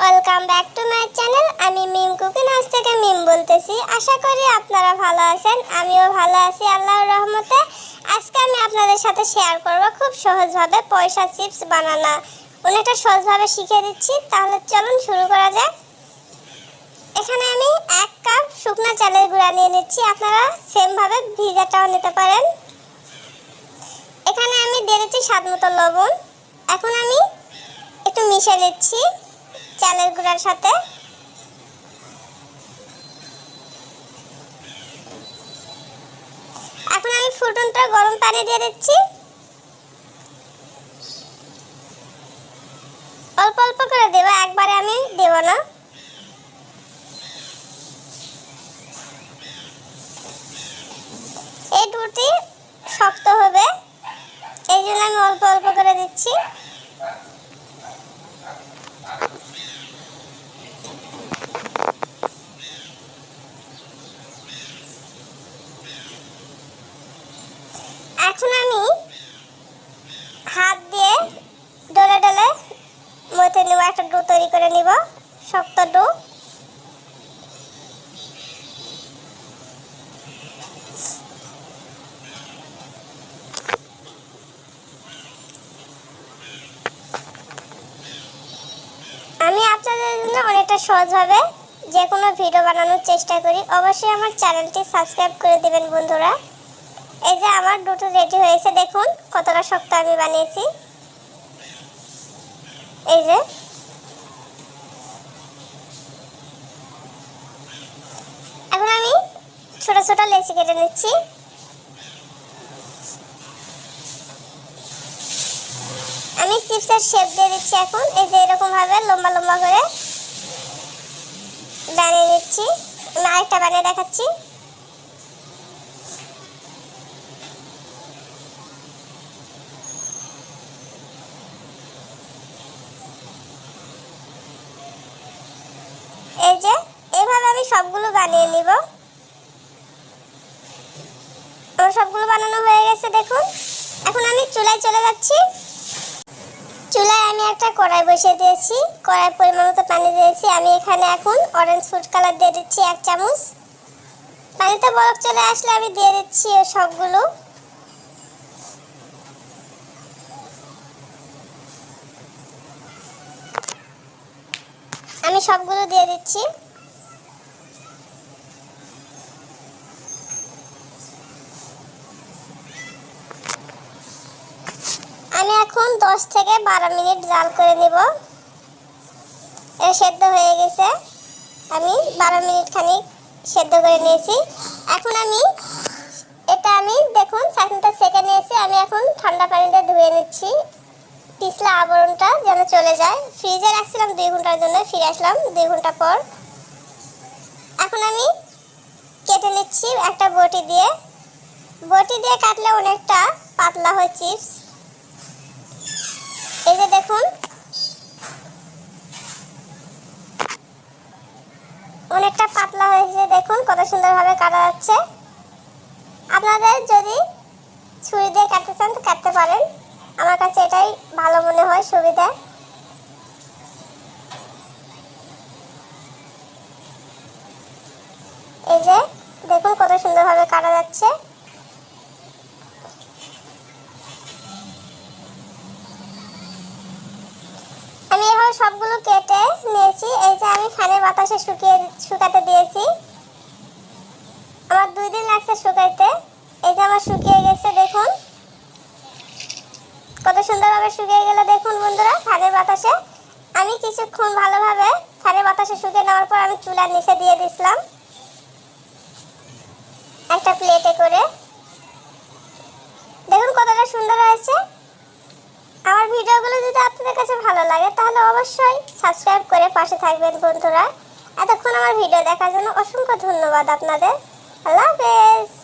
Welcome back to my channel আমি Mim cooking house থেকে মিম বলতেছি। আশা করি আপনারা ভালো আছেন, আমিও ভালো আছি আল্লাহর রহমতে। আজকে আমি আপনাদের সাথে শেয়ার করব খুব সহজভাবে পয়সা চিপস বানানো। অনেকটা সহজভাবে শিখিয়ে দিচ্ছি, তাহলে চলুন শুরু করা যাক। এখানে আমি এক কাপ শুকনো চালের গুঁড়া নিয়ে নিচ্ছি, আপনারা সেমভাবে ভিজাটাও নিতে পারেন। এখানে আমি দিয়ে দিচ্ছি স্বাদ মতো লবণ। এখন আমি একটু মিশে নিচ্ছি। চালের গুঁড়ার সাথে। এখন আমি ফুটনটা গরম পানি দিয়ে দিচ্ছি। অল্প অল্প করে দেবো, একবারে আমি দেব না। এই দুটি শক্ত হবে, এই জন্য আমি অল্প অল্প করে দিচ্ছি। এখন আমি হাত দিয়ে ডলে ডলে মতে নেব, একটা ডো তৈরি করে নিব, শক্ত ডো। আমি আপনাদের জন্য অনেকটা সহজভাবে যে কোনো ভিডিও বানানোর চেষ্টা করি। অবশ্যই আমার চ্যানেলটি সাবস্ক্রাইব করে দেবেন, বন্ধুরা। এই যে আমার দুটো রেডি হয়েছে, দেখুন কতটা শক্ত আমি বানিয়েছি। এই যে। এখন আমি ছোট ছোট লেচি কেটে নিচ্ছি। আমি চিপসের শেপ দিয়ে দিচ্ছি এখন, এই যে এরকম ভাবে লম্বা লম্বা করে বানিয়ে নিচ্ছি। আমি আরেকটা বানিয়ে দেখাচ্ছি এই যে এইভাবে আমি সবগুলো বানিয়ে নিব। আমার সবগুলো বানানো হয়ে গেছে, দেখুন। এখন আমি চুলায় চলে যাচ্ছি। চুলায় আমি একটা কড়াই বসিয়ে দিয়েছি। কড়াই পরিমাণ মতো পানি দিয়েছি। আমি এখানে এখন অরেঞ্জ ফুড কালার দিয়ে দিচ্ছি এক চামচ। পানিতে বরফ চলে আসলে আমি দিয়ে দিচ্ছি সবগুলো। আমি সবগুলো দিয়ে দিচ্ছি। আমি এখন দশ থেকে বারো মিনিট জাল করে নেব। এটা সেদ্ধ হয়ে গেছে। আমি বারো মিনিট খানিক সেদ্ধ করে নিয়েছি। এখন আমি, এটা আমি দেখুন চাটনিটা সেকে নিয়েছি। আমি এখন ঠান্ডা পানিতে ধুয়ে নিচ্ছি। পিছলা আবরণটা যেন চলে যায়। ফ্রিজে রাখছিলাম দুই ঘণ্টার জন্য, ফিরে আসলাম দুই ঘণ্টা পর। এখন আমি কেটে নিচ্ছি একটা বটি দিয়ে। বটি দিয়ে কাটলে অনেকটা পাতলা হয় চিপস। এই যে দেখুন। অনেকটা পাতলা হয়েছে, দেখুন কত সুন্দরভাবে কাটা যাচ্ছে। আপনাদের যদি ছুরি দিয়ে কাটতে চান, তো কাটতে পারেন। আমার কাছে এটাই ভালো মনে হয় সুবিধা। এই যে, দেখুন কত সুন্দরভাবে কাটা যাচ্ছে আমি এভাবে সবগুলো কেটে নিয়েছি। এই যে আমি ফ্যানের বাতাসে শুকিয়ে শুকাতে দিয়েছি। আমার দুই দিন লাগছে শুকাইতে। এই যে আমার শুকিয়ে গেছে, দেখুন। কত সুন্দরভাবে শুকিয়ে গেল, দেখুন বন্ধুরা, ফ্যানের বাতাসে। আমি কিছুক্ষণ ভালোভাবে ফ্যানের বাতাসে শুকিয়ে নেওয়ার পর আমি চুলার নিচে দিয়ে দিছিলাম। একটা প্লেটে করে। দেখুন কতটা সুন্দর হয়েছে। ভিডিওগুলো যদি আপনাদের কাছে ভালো লাগে, তাহলে অবশ্যই সাবস্ক্রাইব করে পাশে থাকবেন বন্ধুরা। এতক্ষণ আমার ভিডিও দেখার জন্য অসংখ্য ধন্যবাদ আপনাদের। আল্লাহ হাফেজ।